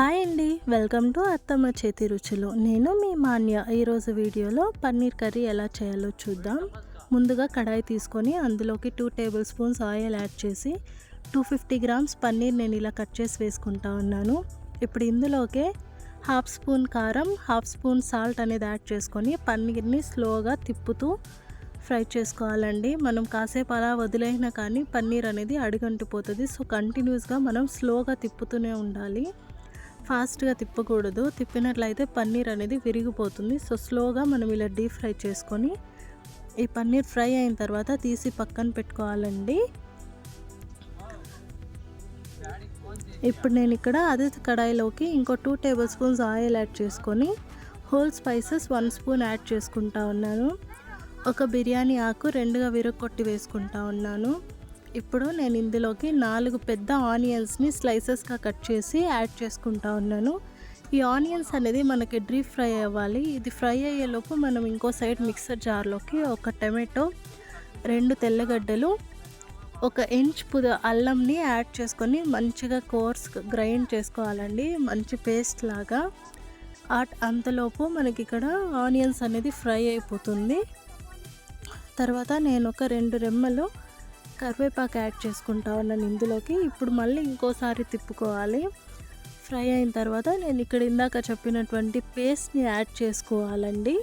Hi అండి. Welcome to అత్తమ్మ చేతి రుచులు. నేను మీ మాన్య. ఈరోజు వీడియోలో పన్నీర్ కర్రీ ఎలా చేయాలో చూద్దాం. ముందుగా కడాయి తీసుకొని అందులోకి two tablespoons oil add చేసి టూ ఫిఫ్టీ గ్రామ్స్ పన్నీర్ నేను ఇలా కట్ చేసి వేసుకుంటా ఉన్నాను. ఇప్పుడు ఇందులోకే హాఫ్ స్పూన్ కారం హాఫ్ స్పూన్ సాల్ట్ అనేది యాడ్ చేసుకొని పన్నీర్ని స్లోగా తిప్పుతూ ఫ్రై చేసుకోవాలండి. మనం కాసేపు అలా వదిలేసినా కానీ పన్నీర్ అనేది అడుగంటిపోతుంది. సో కంటిన్యూస్గా మనం స్లోగా తిప్పుతూనే ఉండాలి. ఫాస్ట్గా తిప్పకూడదు. తిప్పినట్లయితే పన్నీర్ అనేది విరిగిపోతుంది. సో స్లోగా మనం ఇలా డీప్ ఫ్రై చేసుకొని ఈ పన్నీర్ ఫ్రై అయిన తర్వాత తీసి పక్కన పెట్టుకోవాలండి. ఇప్పుడు నేను ఇక్కడ అదే కడాయిలోకి ఇంకో two tablespoons oil add చేసుకొని whole spices one spoon add చేసుకుంటా ఉన్నాను. ఒక బిర్యానీ ఆకు రెండుగా విరగొట్టి వేసుకుంటా ఉన్నాను. ఇప్పుడు నేను ఇందులోకి నాలుగు పెద్ద ఆనియన్స్ని స్లైసెస్గా కట్ చేసి యాడ్ చేసుకుంటా ఉన్నాను. ఈ ఆనియన్స్ అనేది మనకి డీప్ ఫ్రై అవ్వాలి. ఇది ఫ్రై అయ్యేలోపు మనం ఇంకో సైడ్ మిక్సర్ జార్లోకి ఒక టమాటో రెండు తెల్లగడ్డలు ఒక ఇంచ్ పుద అల్లంని యాడ్ చేసుకొని మంచిగా కోర్స్ గ్రైండ్ చేసుకోవాలండి. మంచి పేస్ట్ లాగా. అంతలోపు మనకి ఇక్కడ ఆనియన్స్ అనేది ఫ్రై అయిపోతుంది. తర్వాత నేను ఒక రెండు రెమ్మలు కరివేపాకు యాడ్ చేసుకుంటా ఉన్నాను ఇందులోకి. ఇప్పుడు మళ్ళీ ఇంకోసారి తిప్పుకోవాలి. ఫ్రై అయిన తర్వాత నేను ఇక్కడ ఇందాక చెప్పినటువంటి పేస్ట్ని యాడ్ చేసుకోవాలండి.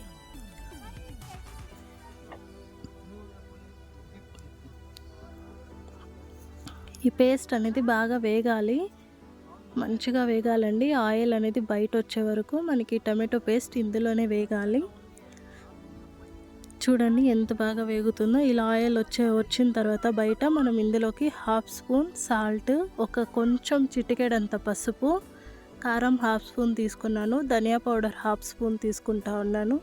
ఈ పేస్ట్ అనేది బాగా వేగాలి. మంచిగా వేగాలండి. ఆయిల్ అనేది బయట వచ్చే వరకు మనకి టమాటో పేస్ట్ ఇందులోనే వేగాలి. చూడండి ఎంత బాగా వేగుతుందో. ఇలా ఆయిల్ వచ్చే వచ్చిన తర్వాత బయట మనం ఇందులోకి హాఫ్ స్పూన్ సాల్ట్ ఒక కొంచెం చిటికెడంత పసుపు కారం హాఫ్ స్పూన్ తీసుకున్నాను ధనియా పౌడర్ హాఫ్ స్పూన్ తీసుకుంటా ఉన్నాను.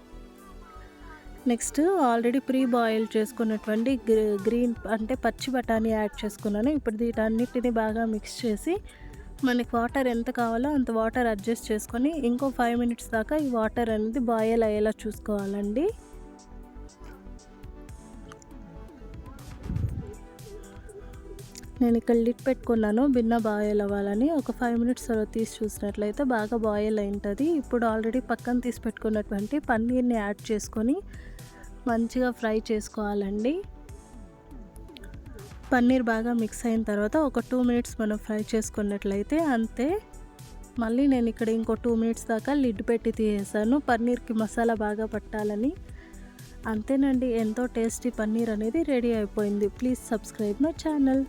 నెక్స్ట్ ఆల్రెడీ ప్రీ బాయిల్ చేసుకున్నటువంటి గ్రీన్ అంటే పచ్చి బఠానీ యాడ్ చేసుకున్నాను. ఇప్పుడు వీటన్నిటిని బాగా మిక్స్ చేసి మనకి వాటర్ ఎంత కావాలో అంత వాటర్ అడ్జస్ట్ చేసుకొని ఇంకో ఫైవ్ మినిట్స్ దాకా ఈ వాటర్ అనేది బాయిల్ అయ్యేలా చూసుకోవాలండి. నేను ఇక్కడ లిట్ పెట్టుకున్నాను. బిన్న బాయిల్ అవ్వాలని ఒక ఫైవ్ మినిట్స్ తర్వాత తీసి చూసినట్లయితే బాగా బాయిల్ అయింటుంది. ఇప్పుడు ఆల్రెడీ పక్కన తీసి పెట్టుకున్నటువంటి పన్నీర్ని యాడ్ చేసుకొని మంచిగా ఫ్రై చేసుకోవాలండి. పన్నీర్ బాగా మిక్స్ అయిన తర్వాత ఒక టూ మినిట్స్ మనం ఫ్రై చేసుకున్నట్లయితే అంతే. మళ్ళీ నేను ఇక్కడ ఇంకో టూ మినిట్స్ దాకా లిడ్ పెట్టి తీసేసాను. పన్నీర్కి మసాలా బాగా పట్టాలని. అంతేనండి ఎంతో టేస్టీ పన్నీర్ అనేది రెడీ అయిపోయింది. Please subscribe my channel